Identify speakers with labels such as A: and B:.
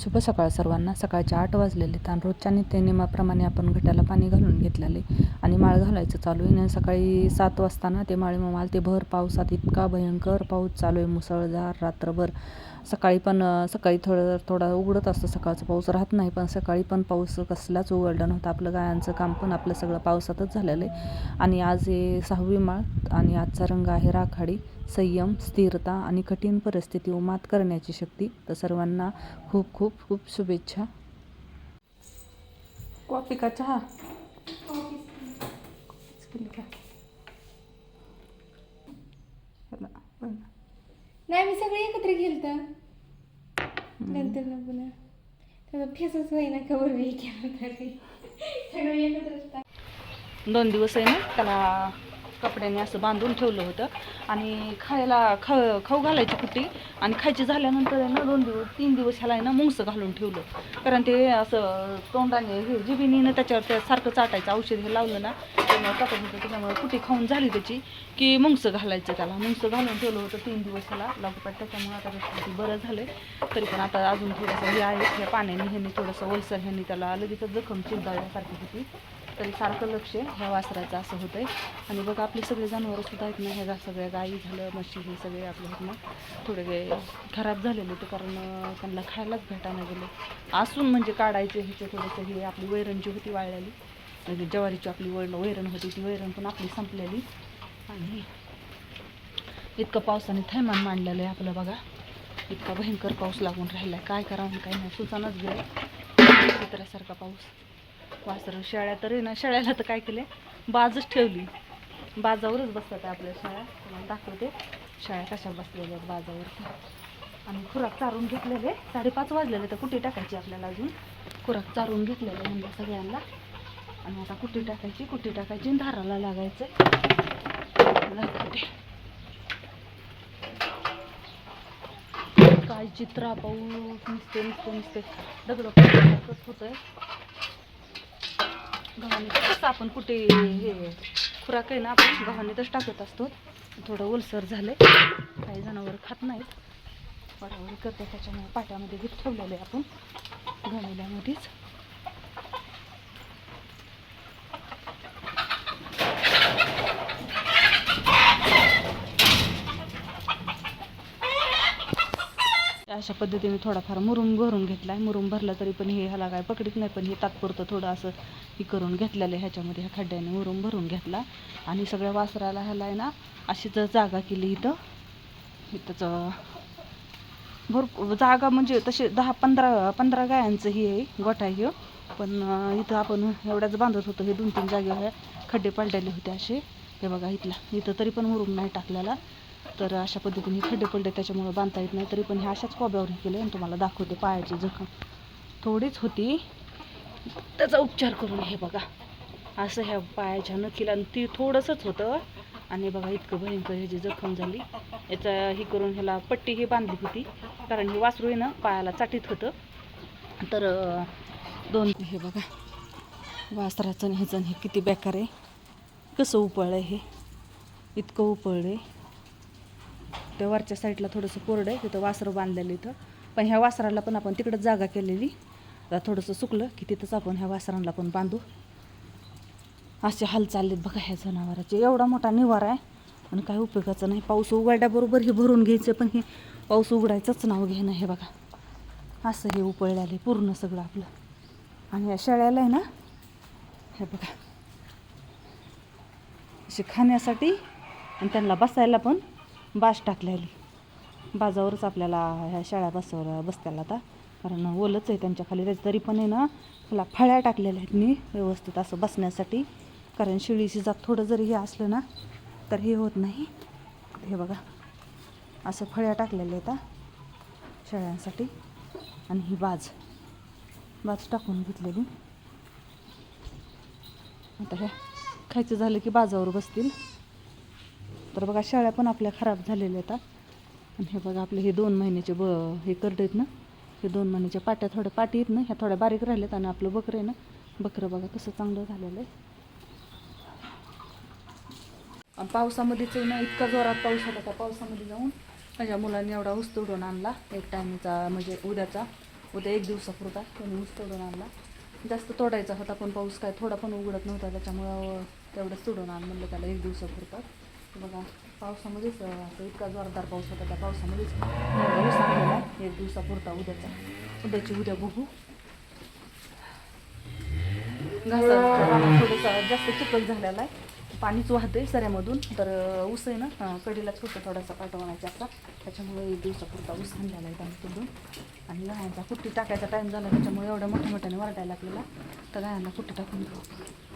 A: शुभ सकाळ सर्वांना. सकाळचे आठ वाजलेले आहेत आणि रोजच्या नित्यनियमाप्रमाणे आपण घट्याला पाणी घालून घेतलेले आणि माळ घालायचं चालू आहे. आणि सकाळी सात वाजता ना ते माळे माल ते भर पावसात. इतका भयंकर पाऊस चालू आहे. मुसळधार रात्रभर. सकाळी पण सकाळी थोडं थोडा उघडत असतं. सकाळचा पाऊस राहत नाही. पण सकाळी पण पाऊस कसलाच उघडला नव्हता. आपलं गायांचं काम पण आपलं सगळं पावसातच झालेलं आहे. आणि आज हे सहावी माळ आणि आजचा रंग आहे राखाडी. संयम स्थिरता आणि कठीण परिस्थितीवर मात करण्याची शक्ती. तर सर्वांना खूप खूप खूप शुभेच्छा. कॉफी का चहा.
B: नाही मी सगळे एकत्र गेलत. नंतर ना पुन्हा. त्याचा फेसच होईना कवर वेळ केला तरी? सगळं एकत्रच टाक
A: दोन दिवस आहे ना त्याला कपड्याने असं बांधून ठेवलं होतं. आणि खायला ख खाऊ घालायची कुट्टी आणि खायची झाल्यानंतर आहे ना दोन दिवस तीन दिवस ह्याला आहे ना मुंगसं घालून ठेवलं. कारण ते असं तोंडाने हे जिबिनीनं त्याच्यावर त्या सारखं चाटायचं औषध हे लावलं ना त्यामुळे टाकत होतं त्याच्यामुळे कुटी खाऊन झाली त्याची की मुंगसं घालायचं त्याला. मुंगसं घालून ठेवलं होतं तीन दिवस ह्याला लागोपाठ त्याच्यामुळे आता त्याच्यासाठी बरं झालं तरी पण आता अजून थोडंसं हे आहे ह्या पाण्याने ह्यांनी थोडंसं ओलसर ह्यांनी त्याला लगेच जखम चिंताळल्यासारखी होती. तरी सारखं लक्ष ह्या वासराचं असं होतं आहे आणि बघा आपले सगळे जनावरं सुद्धा आहेत ना ह्या सगळ्या गाई झालं म्हशी हे सगळे आपले आहेत ना थोडे खराब झालेले होते कारण त्यांना खायलाच भेटायला गेले. असून म्हणजे काढायचे ह्याचे थोडंसं हे आपली वैरण जी होती वाळलेली म्हणजे ज्वारीची आपली वळ वैरण होती ती वैरण पण आपली संपलेली. आणि इतकं पावसाने थैमान मांडलेलं आहे आपलं बघा. इतका भयंकर पाऊस लागून राहिला आहे काय करावं काय नाही सुचानच गेलं. चित्रासारखा पाऊस. वासर शेळ्या तर आहे ना शाळेला तर काय केले बाजच ठेवली. बाजावरच बसतात आपल्या शाळा तुम्हाला दाखवते. शाळा कशा बसलेल्या आहेत आणि खुराक चारून घेतलेले. साडेपाच वाजलेले तर कुठे टाकायची आपल्याला अजून? खुराक चारून घेतलेले म्हणजे सगळ्यांना. आणि आता कुठे टाकायची? कुठे टाकायची? धाराला लागायचं. काय चित्रा पाऊस नुसते नुसते नुसते. दगड होत आहे गव्हाने कसं आपण कुठे हे खुराक आहे ना आपण गव्हानेतच टाकत असतो. थोडं ओलसर झालंय. काही जनावर खात नाहीत. वडावडी करते त्याच्यामुळे पाट्यामध्ये घेत ठेवलेलं आहे आपण. गमिल्यामध्येच अशा पद्धतीने थोडाफार मुरुम भरून घेतला आहे मुरुम भरला तरी पण हे ह्याला काय पकडीत नाही पण हे तात्पुरतं थोडं असं हे करून घेतलेलं आहे. ह्याच्यामध्ये ह्या खड्ड्याने मुरुम भरून घेतला. आणि सगळ्या वासराला ह्याला आहे ना अशी जर जागा केली इथं. इथंच भरपूर जागा म्हणजे तसे दहा पंधरा पंधरा गायांचं हे आहे गोठा आहे ह्यो. पण इथं आपण एवढ्याच बांधत होतो. हे दोन तीन जागेवर ह्या खड्डे पडलेले होते असे. हे बघा इथला. इथं तरी पण मुरुम नाही टाकलेला. तर अशा पद्धतीने खड्डे पडले त्याच्यामुळे बांधता येत नाही. तरी पण हे अशाच कोब्यावर केलं केले आणि तुम्हाला दाखवते पायाची जखम. थोडीच होती. त्याचा उपचार करून हे बघा. असं ह्या पायाच्या नखीला आणि ती थोडंसंच होतं. आणि बघा इतकं भयंकर ह्याची जखम झाली. याचा हे करून ह्याला पट्टी ही बांधली होती. कारण हे वासरू आहे ना पायाला चाटीत होतं. तर दोन हे बघा. वासराचं ह्याचं हे किती बेकार आहे. कसं उपळलं आहे हे. इतकं उपळलं आहे त्या वरच्या साईडला थोडंसं कोरडं आहे तिथं वासरं बांधलेलं इथं. पण ह्या वासराला पण आपण तिकडंच जागा केलेली. आता थोडंसं सुकलं की तिथंच आपण ह्या वासरांना पण बांधू. असे हाल चाललेत बघा ह्या जनावराचे. एवढा मोठा निवारा आहे आणि काही उपयोगाचं नाही. पाऊस उघडल्याबरोबर हे भरून घ्यायचं पण हे पाऊस उघडायचंच नाव घेणं हे बघा. असं हे उपळलं आहे पूर्ण सगळं आपलं. आणि या शेळ्याला आहे ना हे बघा. असे खाण्यासाठी आणि त्यांना बसायला पण बास टाकलेली. बाजावरच आपल्याला ह्या शाळा बसवर बसत्याला आता. कारण ओलंच आहे त्यांच्या खाली त्याच्या तरी पण आहे ना त्याला फळ्या टाकलेल्या आहेत मी व्यवस्थित असं बसण्यासाठी. कारण शिळीची जात थोडं जरी हे असलं ना तर हे होत नाही. हे बघा असं फळ्या टाकलेल्या आहेत आता शेळ्यांसाठी आणि ही बाज बाज टाकून घेतलेली. आता हे खायचं झालं की बाजावर बसतील. तर बघा शाळ्या पण आपल्या खराब झालेल्या आहेत आणि हे बघा आपले हे दोन महिन्याचे ब हे करडे आहेत ना हे दोन महिन्याच्या पाट्या थोड्या पाटी आहेत ना ह्या थोड्या बारीक राहिल्यात आणि आपलं बकरं आहे ना बकरं बघा कसं चांगलं झालेलं आहे. आणि पावसामध्येच आहे ना इतका जोरात पाऊस होता त्या पावसामध्ये जाऊन माझ्या मुलांनी एवढा ऊस तोडून आणला एक टायमीचा म्हणजे उद्याचा उद्या एक दिवसापुरता त्यांनी ऊस तोडून आणला. जास्त तोडायचा होता पण पाऊस काय थोडा पण उघडत नव्हता त्याच्यामुळं तेवढंच तोडून आण म्हणलं त्याला एक दिवसापुरता. बघा पावसामध्येच असं इतका जोरदार पाऊस होता त्या पावसामध्येच. एवढा एक दिवसापुरता उद्याचा. उद्याची उद्या बघू. घासा थोडंसं जास्त चिकल झालेला आहे. पाणीच वाहतंय सऱ्यामधून तर ऊस आहे ना कडीला छोटा थोडासा पाठवण्याचा असा. त्याच्यामुळे एक दिवसापुरता ऊस आणलेला आहे त्यांनी तोडून आणि गायांचा कुट्टी टाकायचा टाईम झाला त्याच्यामुळे एवढ्या मोठ्या मोठ्याने वरडायला लागलेला. तर गायांना कुट्टी टाकून घेऊ